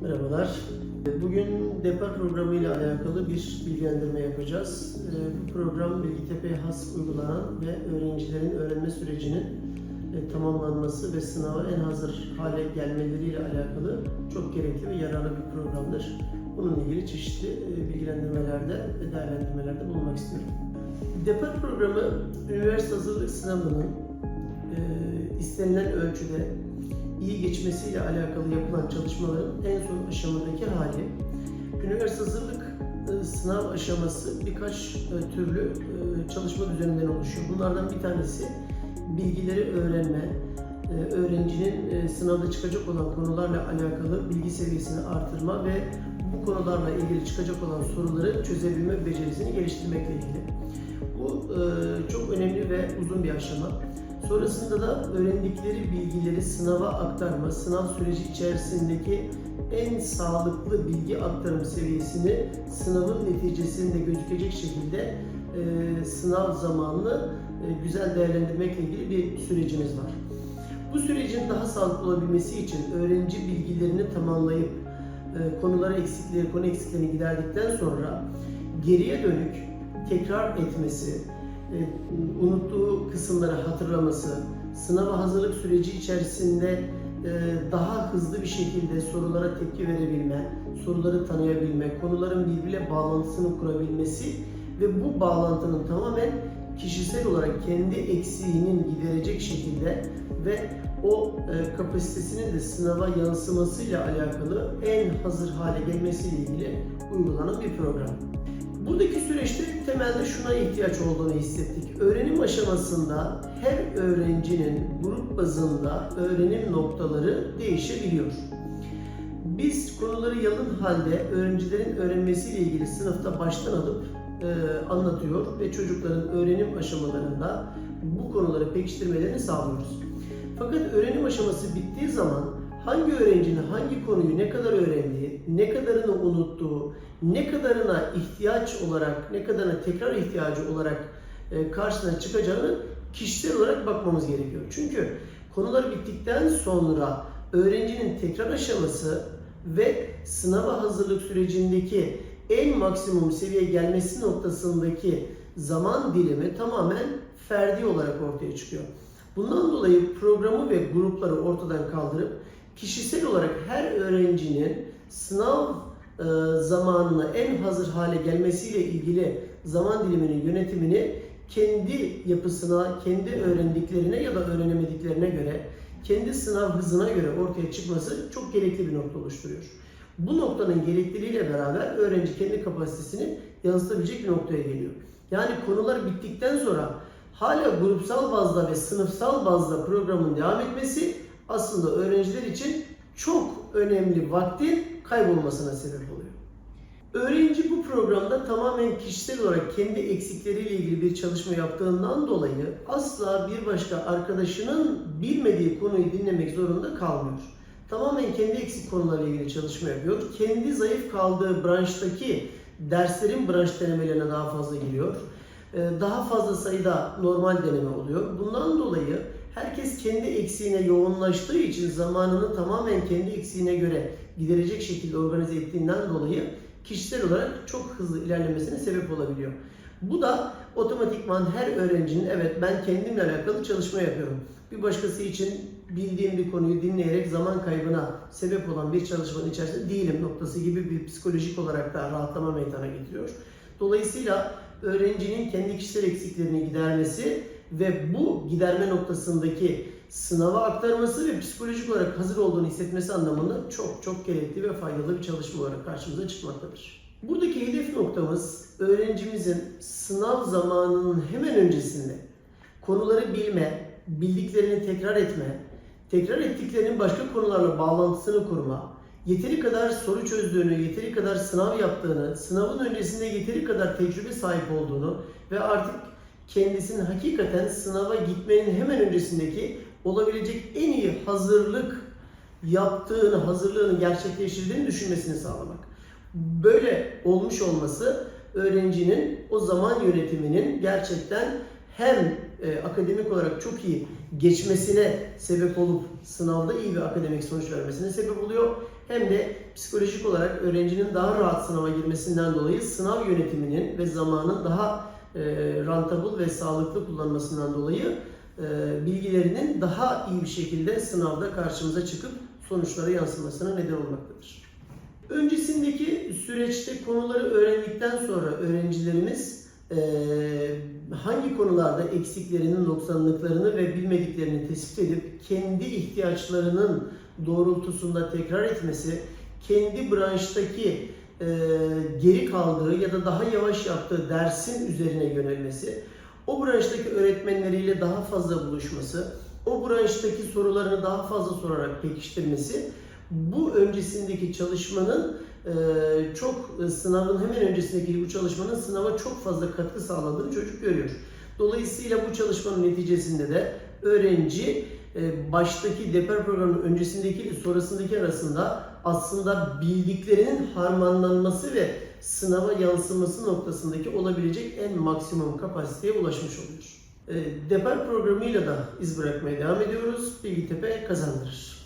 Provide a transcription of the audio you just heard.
Merhabalar. Bugün DEPAR programı ile alakalı bir bilgilendirme yapacağız. Ee, Bu program Bilgitepe'ye has uygulanan ve öğrencilerin öğrenme sürecinin e, tamamlanması ve sınava en hazır hale gelmeleriyle alakalı çok gerekli ve yararlı bir programdır. Bununla ilgili çeşitli e, bilgilendirmelerde ve değerlendirmelerde bulunmak istiyorum. DEPAR programı üniversite hazırlık sınavının e, istenilen ölçüde iyi geçmesiyle alakalı yapılan çalışmaların en son aşamadaki hali. Üniversite hazırlık e, sınav aşaması birkaç e, türlü e, çalışma düzeninden oluşuyor. Bunlardan bir tanesi bilgileri öğrenme, öğrencinin sınavda çıkacak olan konularla alakalı bilgi seviyesini artırma ve bu konularla ilgili çıkacak olan soruları çözebilme becerisini geliştirmekle ilgili. Bu çok önemli ve uzun bir aşama. Sonrasında da öğrendikleri bilgileri sınava aktarma, sınav süreci içerisindeki en sağlıklı bilgi aktarım seviyesini sınavın neticesinde gözükecek şekilde e, sınav zamanını e, güzel değerlendirmekle ilgili bir sürecimiz var. Bu sürecin daha sağlıklı olabilmesi için öğrenci bilgilerini tamamlayıp e, konulara eksikleri, konu eksiklerini giderdikten sonra geriye dönük tekrar etmesi, e, unuttuğu kısımları hatırlaması, sınava hazırlık süreci içerisinde e, daha hızlı bir şekilde sorulara tepki verebilme, soruları tanıyabilme, konuların birbiriyle bağlantısını kurabilmesi ve bu bağlantının tamamen kişisel olarak kendi eksiğinin giderecek şekilde ve o e, kapasitesinin de sınava yansımasıyla alakalı en hazır hale gelmesiyle ilgili uygulanan bir program. Buradaki süreçte temelde şuna ihtiyaç olduğunu hissettik. Öğrenim aşamasında her öğrencinin grup bazında öğrenim noktaları değişebiliyor. Biz konuları yalın halde öğrencilerin öğrenmesiyle ilgili sınıfta baştan alıp e, anlatıyor ve çocukların öğrenim aşamalarında bu konuları pekiştirmelerini sağlıyoruz. Fakat öğrenim aşaması bittiği zaman hangi öğrencinin hangi konuyu ne kadar öğrendiği, ne kadarını unuttuğu, ne kadarına ihtiyaç olarak, ne kadarına tekrar ihtiyacı olarak e, karşısına çıkacağını kişisel olarak bakmamız gerekiyor. Çünkü konular bittikten sonra öğrencinin tekrar aşaması ve sınava hazırlık sürecindeki en maksimum seviyeye gelmesi noktasındaki zaman dilimi tamamen ferdi olarak ortaya çıkıyor. Bundan dolayı programı ve grupları ortadan kaldırıp kişisel olarak her öğrencinin sınav e, zamanına en hazır hale gelmesiyle ilgili zaman diliminin yönetimini kendi yapısına, kendi öğrendiklerine ya da öğrenemediklerine göre, kendi sınav hızına göre ortaya çıkması çok gerekli bir nokta oluşturuyor. Bu noktanın gerekliliğiyle beraber öğrenci kendi kapasitesini yansıtabilecek bir noktaya geliyor. Yani konular bittikten sonra hala grupsal bazda ve sınıfsal bazda programın devam etmesi aslında öğrenciler için çok önemli vaktin kaybolmasına sebep oluyor. Öğrenci bu programda tamamen kişisel olarak kendi eksikleriyle ilgili bir çalışma yaptığından dolayı asla bir başka arkadaşının bilmediği konuyu dinlemek zorunda kalmıyor. Tamamen kendi eksik konularla ilgili çalışma yapıyor. Kendi zayıf kaldığı branştaki derslerin branş denemelerine daha fazla giriyor. Ee, Daha fazla sayıda normal deneme oluyor. Bundan dolayı herkes kendi eksiğine yoğunlaştığı için zamanını tamamen kendi eksiğine göre giderecek şekilde organize ettiğinden dolayı kişisel olarak çok hızlı ilerlemesine sebep olabiliyor. Bu da otomatikman her öğrencinin evet ben kendimle alakalı çalışma yapıyorum. Bir başkası için bildiğim bir konuyu dinleyerek zaman kaybına sebep olan bir çalışmanın içerisinde değilim noktası gibi bir psikolojik olarak da rahatlama meydana getiriyor. Dolayısıyla öğrencinin kendi kişisel eksiklerini gidermesi ve bu giderme noktasındaki sınava aktarması ve psikolojik olarak hazır olduğunu hissetmesi anlamında çok çok gerekli ve faydalı bir çalışma olarak karşımıza çıkmaktadır. Buradaki hedef noktamız öğrencimizin sınav zamanının hemen öncesinde konuları bilme, bildiklerini tekrar etme, tekrar ettiklerinin başka konularla bağlantısını kurma, yeteri kadar soru çözdüğünü, yeteri kadar sınav yaptığını, sınavın öncesinde yeteri kadar tecrübe sahip olduğunu ve artık kendisinin hakikaten sınava gitmenin hemen öncesindeki olabilecek en iyi hazırlık yaptığını, hazırlığını gerçekleştirdiğini düşünmesini sağlamak. Böyle olmuş olması öğrencinin o zaman yönetiminin gerçekten hem e, akademik olarak çok iyi geçmesine sebep olup sınavda iyi bir akademik sonuç vermesine sebep oluyor. Hem de psikolojik olarak öğrencinin daha rahat sınava girmesinden dolayı sınav yönetiminin ve zamanın daha e, rentable ve sağlıklı kullanmasından dolayı e, bilgilerinin daha iyi bir şekilde sınavda karşımıza çıkıp sonuçlara yansımasına neden olmaktadır. Öncesindeki süreçte konuları öğrendikten sonra öğrencilerimiz eee, hangi konularda eksiklerinin, noksanlıklarını ve bilmediklerini tespit edip kendi ihtiyaçlarının doğrultusunda tekrar etmesi, kendi branştaki eee, geri kaldığı ya da daha yavaş yaptığı dersin üzerine yönelmesi, o branştaki öğretmenleriyle daha fazla buluşması, o branştaki sorularını daha fazla sorarak pekiştirmesi bu öncesindeki çalışmanın e, çok e, sınavın hemen öncesindeki bu çalışmanın sınava çok fazla katkı sağladığını çocuk görüyor. Dolayısıyla bu çalışmanın neticesinde de öğrenci e, baştaki deper programının öncesindeki ile sonrasındaki arasında aslında bildiklerinin harmanlanması ve sınava yansıması noktasındaki olabilecek en maksimum kapasiteye ulaşmış oluyor. E, Deper programıyla da iz bırakmaya devam ediyoruz. Bilgitepe kazandırır.